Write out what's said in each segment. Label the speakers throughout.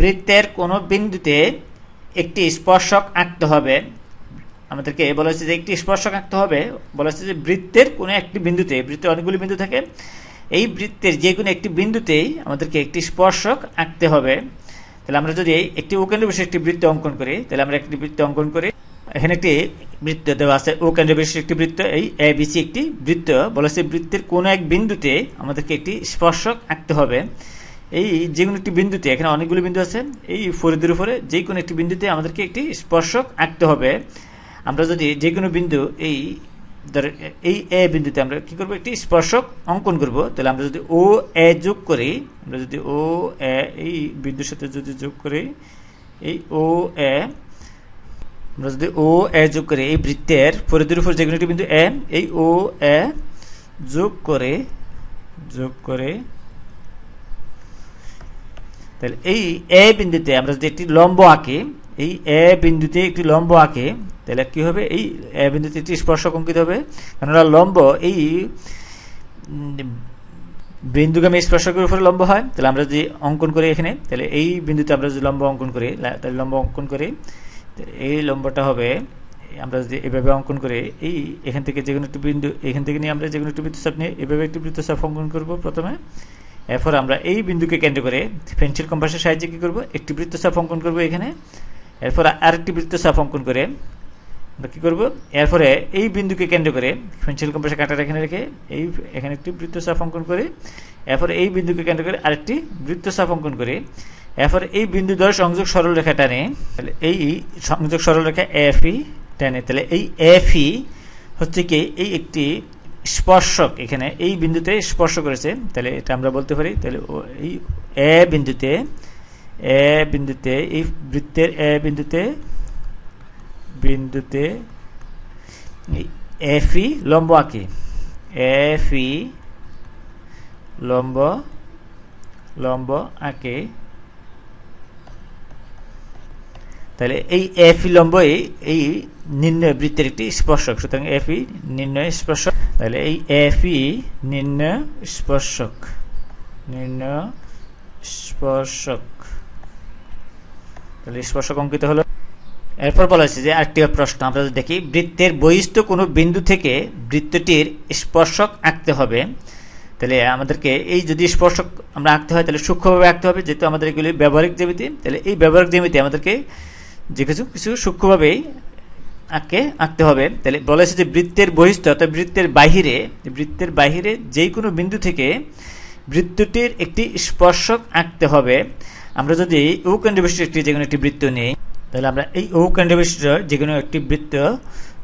Speaker 1: বৃত্তের কোনো বিন্দুতে একটি স্পর্শক আঁকতে হবে। আমাদেরকে বলা হচ্ছে যে একটি স্পর্শক আঁকতে হবে। বলা হচ্ছে যে বৃত্তের কোনো একটি বিন্দুতে, বৃত্তের অনেকগুলি বিন্দু থাকে, এই বৃত্তের যে কোনো একটি বিন্দুতেই আমাদেরকে একটি স্পর্শক আঁকতে হবে। তাহলে আমরা যদি একটি ওকেন্দ্র বিশেষ একটি বৃত্ত অঙ্কন করি, তাহলে আমরা একটি বৃত্ত অঙ্কন করি। এখানে একটি বৃত্ত দেওয়া আছে ও কেন্দ্র বিশেষ একটি বৃত্ত, এই এ বিসি একটি বৃত্ত। বলা হচ্ছে বৃত্তের কোনো এক বিন্দুতে আমাদেরকে একটি স্পর্শক আঁকতে হবে। এই যে কোনো একটি বিন্দুতে, এখানে অনেকগুলো বিন্দু আছে, এই ফরিদের উপরে যে কোনো একটি বিন্দুতে আমাদেরকে একটি স্পর্শক আঁকতে হবে। আমরা যদি যে কোনো বিন্দু এই, ধর, এই এ বিন্দুতে আমরা কি করব? একটি স্পর্শক অঙ্কন করব। তাহলে আমরা যদি ও এ যোগ করি, আমরা যদি ও এ, এই বিন্দুর সাথে যদি যোগ করি, এই ও এ, আমরা যদি ও এ যোগ করি, এই বৃত্তের পরিধির উপর যে কোনো একটি বিন্দু এ, এই ও এ যোগ করে যোগ করে তাহলে এই এ বিন্দুতে আমরা যদি একটি লম্ব আঁকি, এই এ বিন্দুতে একটি লম্ব আঁকে, তাহলে কি হবে? এই এ বিন্দুতে একটি স্পর্শক অঙ্কিত হবে। কেননা লম্ব এই বিন্দুগামী স্পর্শকের উপরে লম্ব হয়। তাহলে আমরা যদি অঙ্কন করি এখানে, তাহলে এই বিন্দুতে আমরা যদি লম্ব অঙ্কন করি তাহলে লম্ব অঙ্কন করি এই লম্বটা হবে, আমরা যদি এভাবে অঙ্কন করে, এই এখান থেকে যে কোনো একটি বিন্দু, এখান থেকে নিয়ে আমরা যে কোনো একটি বৃত্তচাপ নিয়ে এভাবে একটি বৃত্তচাপ অঙ্কন করব প্রথমে। এরপর আমরা এই বিন্দুকে কেন্দ্র করে পেন্সিল কম্পাসের সাহায্যে কী করব? একটি বৃত্তচাপ অঙ্কন করব এখানে। এরপর আরেকটি বৃত্তচাপ অঙ্কন করে আমরা কী করব? এরপরে এই বিন্দুকে কেন্দ্র করে পেন্সিল কম্পাসের কাটার এখানে রেখে এই এখানে একটি বৃত্তচাপ অঙ্কন করে, এরপর এই বিন্দুকে কেন্দ্র করে আরেকটি বৃত্তচাপ অঙ্কন করে। এরপর এই বিন্দু দ্বয় সংযোগ সরল রেখা টানে, তাহলে এই সংযোগ সরল রেখা এফ ই টানে। তাহলে এই এফ ই হচ্ছে কি? এই একটি স্পর্শক, এখানে এই বিন্দুতে স্পর্শ করেছে তাহলে এটা আমরা বলতে পারি, তাহলে এই এ বিন্দুতে এ বিন্দুতে, এই বৃত্তের এ বিন্দুতে বিন্দুতে এফি লম্ব আঁকি এফি লম্ব লম্ব আঁকে তাহলে এই এফি লম্ব এই নির্ণয় বৃত্তের একটি স্পর্শক। সুতরাং এফি নির্ণয় স্পর্শক। তাহলে এই এফি নির্ণয় স্পর্শক। নির্ণয় স্পর্শক। তাহলে স্পর্শক অঙ্কিত হলো। এরপর বলা হয়েছে যে আরেকটি প্রশ্ন, আমরা দেখি, বৃত্তের বহিষ্ঠ কোনো বিন্দু থেকে বৃত্তটির স্পর্শক আঁকতে হবে। তাহলে আমাদেরকে এই যদি স্পর্শক আমরা আঁকতে হয়, তাহলে সূক্ষ্মভাবে আঁকতে হবে, যেহেতু আমাদের এগুলি ব্যবহারিক জ্যামিতি। তাহলে এই ব্যবহারিক জ্যামিতি আমাদেরকে যে কিছু কিছু সূক্ষ্মভাবেই আঁকে, আঁকতে হবে। তাহলে বলা হয়েছে যে বৃত্তের বহিষ্ঠ, অর্থাৎ বৃত্তের বাহিরে বৃত্তের বাহিরে যে কোনো বিন্দু থেকে বৃত্তটির একটি স্পর্শক আঁকতে হবে। আমরা যদি ও কেন্দ্রবিশিষ্ট একটি, যে কোনো একটি বৃত্ত নিই, তাহলে আমরা এই ও কেন্দ্রবিশিষ্ট যে কোনো একটি বৃত্ত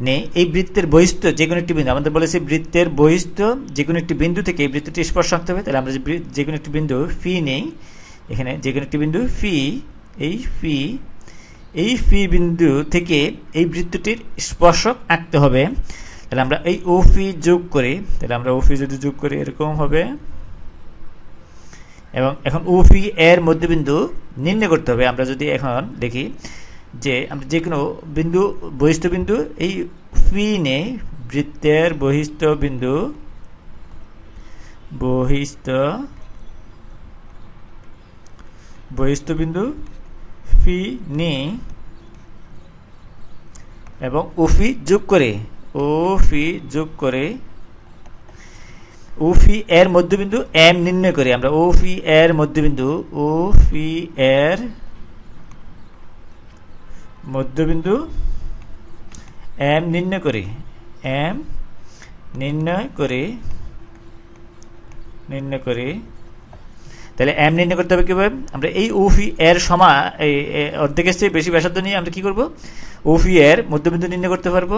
Speaker 1: নেই। এই বৃত্তের বহিষ্ঠ, যে কোনো একটি বিন্দু, আমাদের বলেছি বৃত্তের বহিষ্ঠ, যে কোনো একটি বিন্দু থেকে এই বৃত্তটি স্পর্শ আঁকতে হবে। তাহলে আমরা যে কোনো একটি বিন্দু ফি নেই, এখানে যে কোনো একটি বিন্দু ফি, এই ফি এই ফি বিন্দু থেকে এই বৃত্তটির স্পর্শক আঁকতে হবে। তাহলে আমরা এই ও ফি যোগ করি, তাহলে আমরা ও ফি যদি যোগ করি, এরকম হবে। এবং এখন ও ফি এর মধ্যবিন্দু নির্ণয় করতে হবে। আমরা যদি এখন দেখি যে আমরা যে কোনো বিন্দু, বহিষ্ঠ বিন্দু, এই ফি নেই, বৃত্তের বহিষ্ঠ বিন্দু, বহিষ্ঠ বহিষ্ঠ বিন্দু ফি নেই এবং ওফি যোগ করে ও ফি যোগ করে ও ফি এর মধ্যবিন্দু এম নির্ণয় করি আমরা ও ফি এর মধ্যবিন্দু ও ফি এর মধ্যবিন্দু এম নির্ণয় করি, এম নির্ণয় করে, নির্ণয় করি তাহলে এম নির্ণয় করতে হবে কীভাবে? আমরা এই ওফি এর সমা এই অর্ধেকের চেয়ে বেশি ব্যাসার্ধ নিয়ে আমরা কী করব? ওফি এর মধ্যবিন্দু নির্ণয় করতে পারব।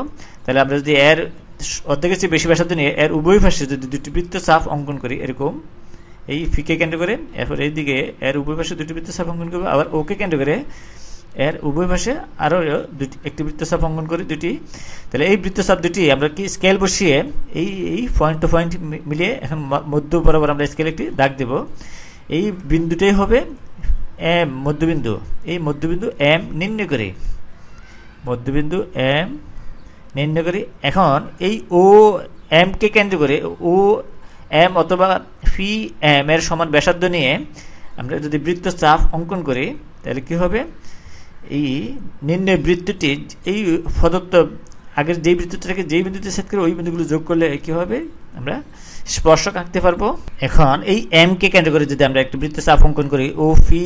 Speaker 1: তাহলে আমরা যদি এর অর্ধেকের চেয়ে বেশি ব্যাসার্ধ নিয়ে, এর উভয় পাশে যদি দুটি বৃত্ত চাপ অঙ্কন করি, এরকম, এই ফিকে কেন্দ্র করে, এরপর এইদিকে এর উভয় পাশে দুটি বৃত্ত চাপ অঙ্কন করব, আবার ওকে কেন্দ্র করে, এর উভয় পাশে আরও দুটি, একটি বৃত্ত বৃত্তচাপ অঙ্কন করি দুটি। তাহলে এই বৃত্ত বৃত্তচাপ দুটি আমরা কি স্কেল বসিয়ে, এই এই পয়েন্ট টু পয়েন্ট মিলিয়ে এখন মধ্য বরাবর আমরা স্কেল একটি দাগ দেব। এই বিন্দুটাই হবে এম, মধ্যবিন্দু। এই মধ্যবিন্দু এম নির্ণয় করি। মধ্যবিন্দু এম নির্ণয় করি। এখন এই ও এমকে কেন্দ্র করে, ও এম অথবা ফি এম এর সমান ব্যাসার্ধ নিয়ে আমরা যদি বৃত্ত চাপ অঙ্কন করি, তাহলে কি হবে? এই নির্ণয় বৃত্তটি, এই প্রদত্ত আগের যেই বৃত্তটাকে যেই বিন্দুতে সেট করে ওই বিন্দুগুলো যোগ করলে কি হবে? আমরা স্পর্শক আঁকতে পারব। এখন এই এম কে কেন্দ্র করে যদি আমরা একটি বৃত্ত চাপ অঙ্কন করি, ও, ফি,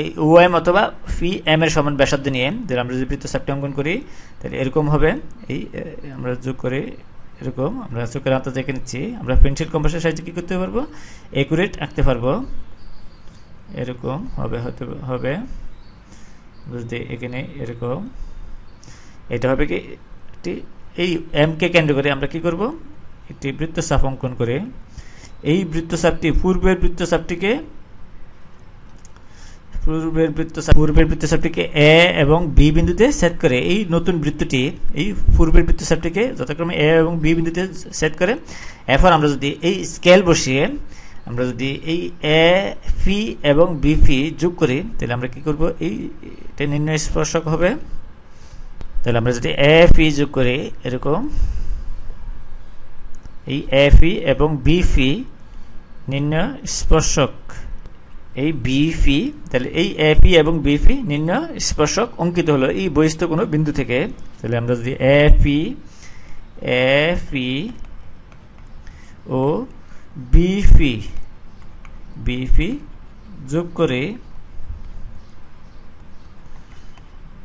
Speaker 1: এই ও এম অথবা ফি এম এর সমান ব্যাসার্ধ নিয়ে যদি আমরা যদি বৃত্ত চাপটি অঙ্কন করি, তাহলে এরকম হবে। এই আমরা যোগ করে এরকম, আমরা চোখের আঁতা দেখে নিচ্ছি। আমরা পেন্সিল কম্পাসের সাহায্যে কী করতে পারব? একুরেট আঁকতে পারব। এরকম হবে, হতে হবে। বুঝতে এখানে এরকম, এটা হবে কি একটি, এই এম কে কেন্দ্র করে আমরা কি করব? একটি বৃত্তচাপ অঙ্কন করে এই বৃত্তচাপটি পূর্বের বৃত্তচাপটিকে, পূর্বের বৃত্তচাপ, পূর্বের বৃত্তচাপটিকে এ এবং বি বিন্দুতে সেট করে এই নতুন বৃত্তটি, এই পূর্বের বৃত্তচাপটিকে যথাক্রমে এ এবং বি বিন্দুতে সেট করে। এরপর আমরা যদি এই স্কেল বসিয়ে আমরা যদি এই এ ফি এবং বি ফি যোগ করি, তাহলে আমরা কি করব? এই এটা নির্ণয় স্পর্শক হবে। তাহলে আমরা যদি এফ ই যোগ করি, এরকম, এই এফ ই এবং বি ফি নির্ণয় স্পর্শক এই বি ফি তাহলে এই এ ফি এবং বি ফি নির্ণয় স্পর্শক অঙ্কিত হলো এই বহিস্থ কোনো বিন্দু থেকে। তাহলে আমরা যদি এফ ফি এফ ই ও বি ফি বি ফি যোগ করে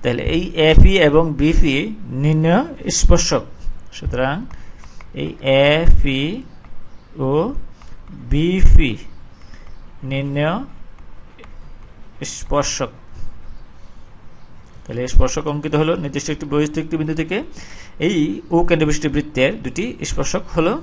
Speaker 1: তাহলে এই এফি এবং বিফি নির্ণয় স্পর্শক। সুতরাং এই এফি ও বিফি নির্ণয় স্পর্শক। তাহলে স্পর্শক অঙ্কিত হলো নির্দিষ্ট একটি একটি বিন্দু থেকে। এই ও কেন্দ্রবিষ্ট বৃত্তের দুটি স্পর্শক হলো